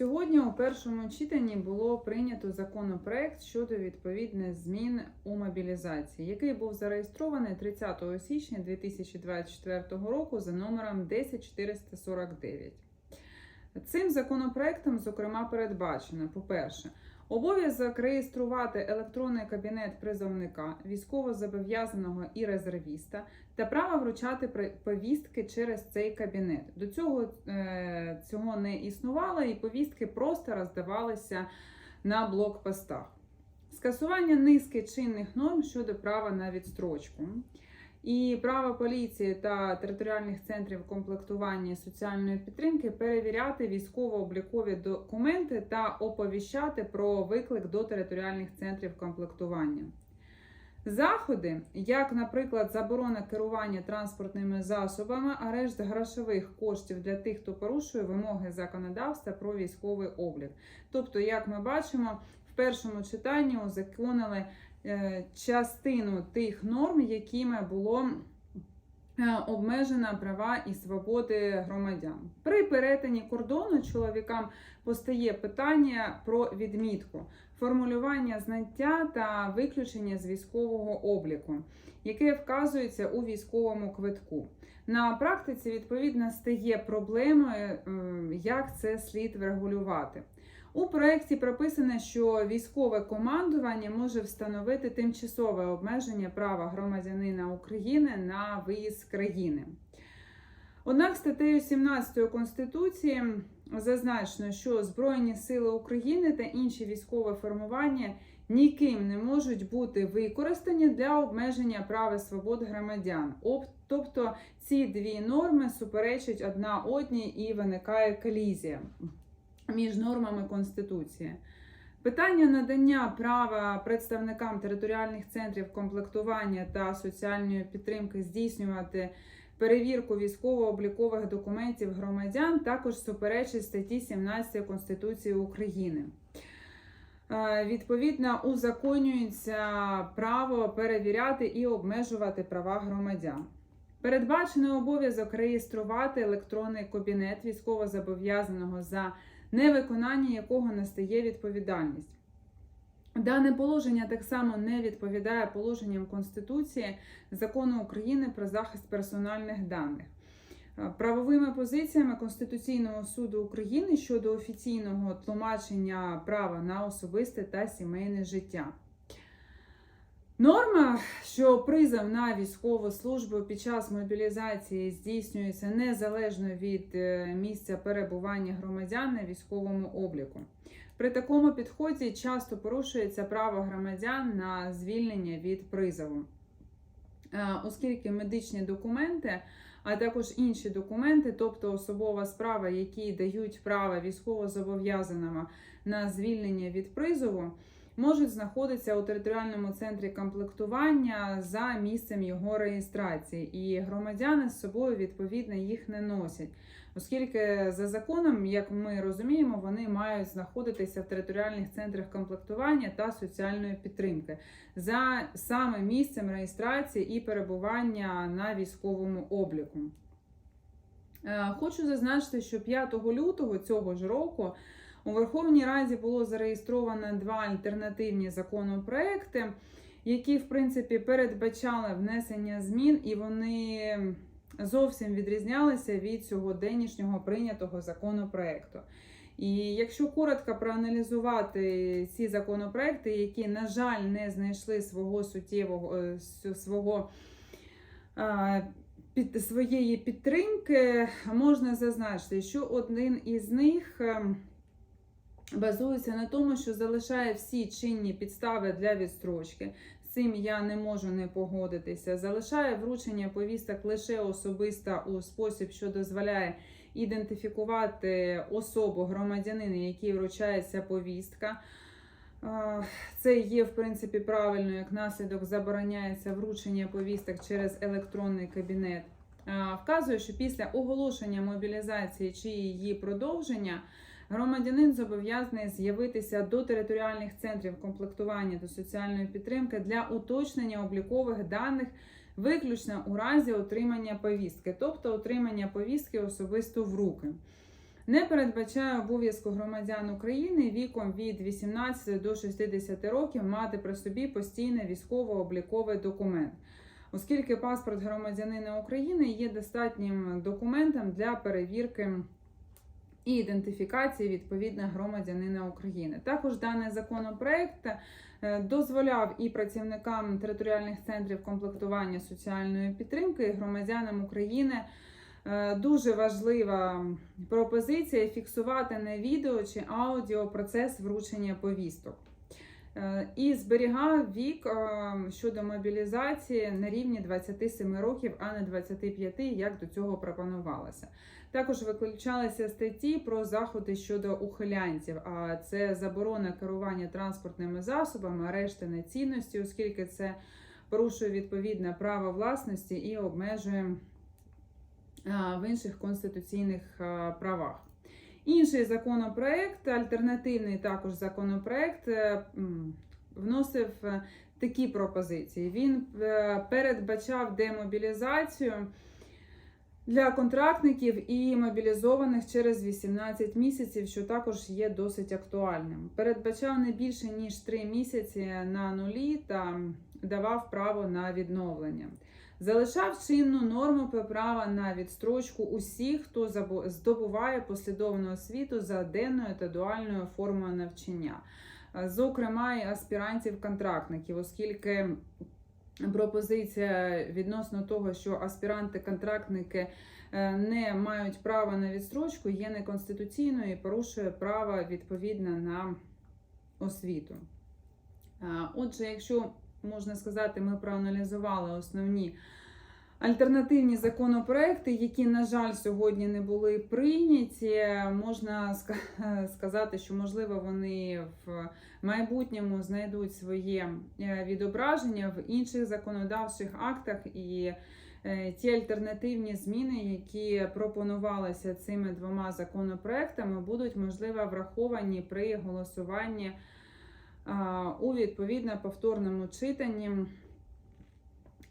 Сьогодні у першому читанні було прийнято законопроект щодо відповідних змін у мобілізації, який був зареєстрований 30 січня 2024 року за номером 10449. Цим законопроектом, зокрема, передбачено, по-перше, обов'язок реєструвати електронний кабінет призовника, військовозобов'язаного і резервіста та право вручати повістки через цей кабінет. До цього е, цього не існувало, і повістки просто роздавалися на блокпостах. Скасування низки чинних норм щодо права на відстрочку. І право поліції та територіальних центрів комплектування соціальної підтримки перевіряти військово-облікові документи та оповіщати про виклик до територіальних центрів комплектування. Заходи, як, наприклад, заборона керування транспортними засобами, арешт грошових коштів для тих, хто порушує вимоги законодавства про військовий облік. Тобто, як ми бачимо, в першому читанні узаконили частину тих норм, якими було е, обмежено права і свободи громадян. При перетині кордону чоловікам постає питання про відмітку, формулювання знаття та виключення з військового обліку, яке вказується у військовому квитку. На практиці відповідно стає проблемою, е, як це слід врегулювати. У проєкті прописано, що військове командування може встановити тимчасове обмеження права громадянина України на виїзд з країни. Однак статтею 17 Конституції зазначено, що Збройні Сили України та інші військові формування ніким не можуть бути використані для обмеження прав і свобод громадян. Об- Тобто ці дві норми суперечать одна одній і виникає колізія між нормами Конституції. Питання надання права представникам територіальних центрів комплектування та соціальної підтримки здійснювати перевірку військово-облікових документів громадян також суперечить статті 17 Конституції України. Е, Відповідно, узаконюється право перевіряти і обмежувати права громадян. Передбачений обов'язок реєструвати електронний кабінет військовозобов'язаного за невиконання якого настає відповідальність. Дане положення так само не відповідає положенням Конституції закону України про захист персональних даних. Е, Правовими позиціями Конституційного суду України щодо офіційного тлумачення права на особисте та сімейне життя. Норма, що призов на військову службу під час мобілізації здійснюється незалежно від е, місця перебування громадян на військовому обліку. При такому підході часто порушується право громадян на звільнення від призову, Е, оскільки медичні документи, а також інші документи, тобто особова справа, які дають право військовозобов'язаному на звільнення від призову, можуть знаходитися у територіальному центрі комплектування за місцем його реєстрації, і громадяни з собою відповідно їх не носять, оскільки за законом, як ми розуміємо, вони мають знаходитися в територіальних центрах комплектування та соціальної підтримки за саме місцем реєстрації і перебування на військовому обліку. Е, Хочу зазначити, що 5 лютого цього ж року у Верховній Раді було зареєстровано два альтернативні законопроекти, які, в принципі, передбачали внесення змін, і вони зовсім відрізнялися від сьогоденнішнього прийнятого законопроекту. І якщо коротко проаналізувати ці законопроекти, які, на жаль, не знайшли свого суттєвого е, свого під своєї підтримки, можна зазначити, що один із них ем, базується на тому, що залишає всі чинні підстави для відстрочки. З цим я не можу не погодитися. Залишає вручення повісток лише особисто у спосіб, що дозволяє ідентифікувати особу громадянина, якій вручається повістка. Це є, в принципі, правильно, як наслідок забороняється вручення повісток через електронний кабінет. Вказує, що після оголошення мобілізації чи її продовження громадянин зобов'язаний з'явитися до територіальних центрів комплектування та соціальної підтримки для уточнення облікових даних виключно у разі отримання повістки, тобто отримання повістки особисто в руки. не передбачає обов'язку громадян України віком від 18 до 60 років мати при собі постійний військово-обліковий документ, оскільки паспорт громадянина України є достатнім документом для перевірки і ідентифікації відповідно громадянина України. Також даний законопроект е, дозволяв і працівникам територіальних центрів комплектування соціальної підтримки, і громадянам України. Е, Дуже важлива пропозиція фіксувати на відео чи аудіо процес вручення повісток. Е, І зберігав вік е, щодо мобілізації на рівні 27 років, а не 25, як до цього пропонувалося. Також виключалися статті про заходи щодо ухилянців, а це заборона керування транспортними засобами, арешти на цінності, оскільки це порушує відповідне право власності і обмежує в інших конституційних правах. Інший законопроект, альтернативний також законопроект, е, вносив е, такі пропозиції. Він е, передбачав демобілізацію для контрактників і мобілізованих через 18 місяців, що також є досить актуальним. Передбачав не більше ніж 3 місяці на нулі та давав право на відновлення. Залишав чинну норму про право на відстрочку усіх, хто здобуває послідовну освіту за денною та дуальною формою навчання, Е, зокрема і аспірантів-контрактників, оскільки пропозиція відносно того, що аспіранти-контрактники е, не мають права на відстрочку, є неконституційною і порушує право відповідно на освіту. Е, Отже, якщо можна сказати, ми проаналізували основні альтернативні законопроекти, які, на жаль, сьогодні не були прийняті. Можна сказати, що можливо вони в майбутньому знайдуть своє е, відображення в інших законодавчих актах і. е, Ті альтернативні зміни, які пропонувалися цими двома законопроектами, будуть можливо враховані при голосуванні у відповідно повторному читанні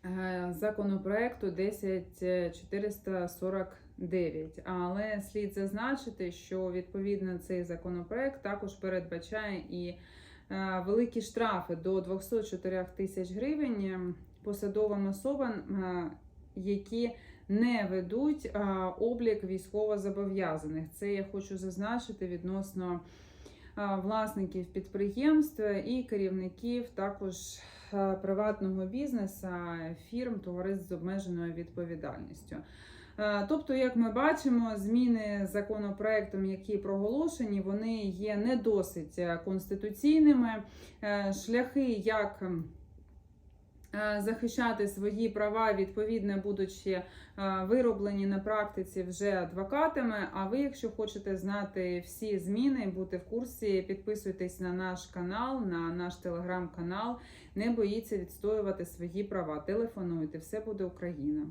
е, законопроекту 10449. Але слід зазначити, що відповідно цей законопроект також передбачає і е, великі штрафи до 204 тисяч гривень е, посадовим особам, е, які не ведуть е, облік військовозобов'язаних. Це я хочу зазначити відносно власників підприємств і керівників також приватного бізнесу, фірм, товариств з обмеженою відповідальністю. Тобто, як ми бачимо, зміни законопроектом, які проголошені, вони є не досить е, конституційними. Е, Шляхи, як е, захищати свої права, відповідно, будучи е, вироблені на практиці вже адвокатами. А ви, якщо хочете знати всі зміни, бути в курсі, підписуйтесь на наш канал, на наш телеграм-канал. Не боїться відстоювати свої права. Телефонуйте, все буде Україна.